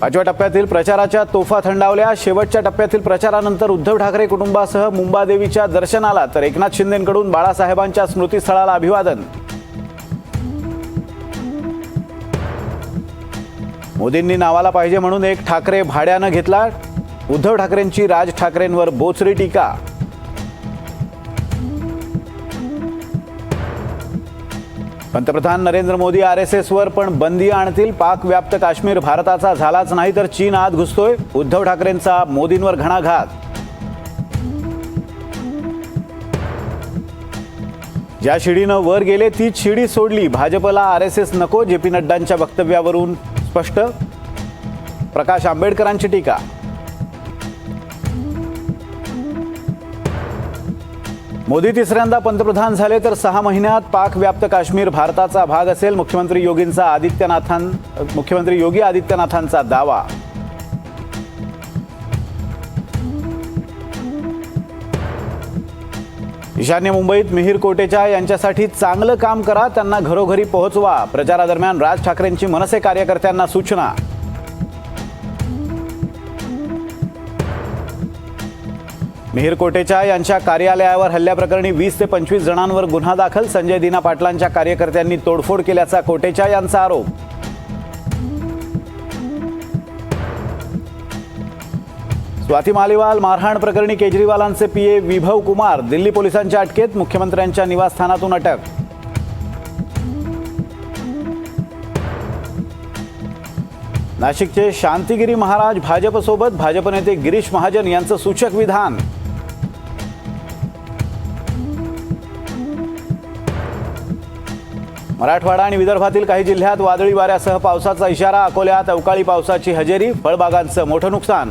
पाचव्या टप्प्यातील प्रचाराच्या तोफा थंडावल्या. शेवटच्या टप्प्यातील प्रचारानंतर उद्धव ठाकरे कुटुंबासह मुंबादेवीच्या दर्शनाला तर एकनाथ शिंदेकडून बाळासाहेबांच्या स्मृतीस्थळाला अभिवादन. मोदींनी नावाला पाहिजे म्हणून एक ठाकरे भाड्यानं घेतला. उद्धव ठाकरेंची राज ठाकरेंवर बोचरी टीका. पंतप्रधान नरेंद्र मोदी आर एस एसवर पण बंदी आणतील. पाकव्याप्त काश्मीर भारताचा झालाच नाही तर चीन आत घुसतोय. उद्धव ठाकरेंचा मोदींवर घणाघात. ज्या शिडीनं वर गेले तीच शिडी सोडली. भाजपला आर एस एस नको जे पी नड्डांच्या वक्तव्यावरून स्पष्ट. प्रकाश आंबेडकरांची टीका. मोदी तिसऱ्यांदा पंतप्रधान झाले तर सहा महिन्यात पाकव्याप्त काश्मीर भारताचा भाग असेल. मुख्यमंत्री योगींचा आदित्यनाथां मुख्यमंत्री योगी आदित्यनाथांचा दावा. ईशान्य मुंबईत मिहीर कोटेचा यांच्यासाठी चांगलं काम करा त्यांना घरोघरी पोहोचवा. प्रचारादरम्यान राज ठाकरेंची मनसे कार्यकर्त्यांना सूचना. मिहीर कोटेचा यांच्या कार्यालयावर हल्ल्याप्रकरणी वीस ते पंचवीस जणांवर गुन्हा दाखल. संजय दिना पाटलांच्या कार्यकर्त्यांनी तोडफोड केल्याचा कोटेचा यांचा आरोप. स्वाती मालिवाल मारहाण प्रकरणी केजरीवालांचे पीए विभव कुमार दिल्ली पोलिसांच्या अटकेत मुख्यमंत्र्यांच्या निवासस्थानातून अटक. नाशिकचे शांतिगिरी महाराज भाजपसोबत भाजप नेते गिरीश महाजन यांचं सूचक विधान. मराठवाडा आणि विदर्भातील काही जिल्ह्यात वादळी वाऱ्यासह पावसाचा इशारा अकोल्यात अवकाळी पावसाची हजेरी फळबागांचं मोठं नुकसान.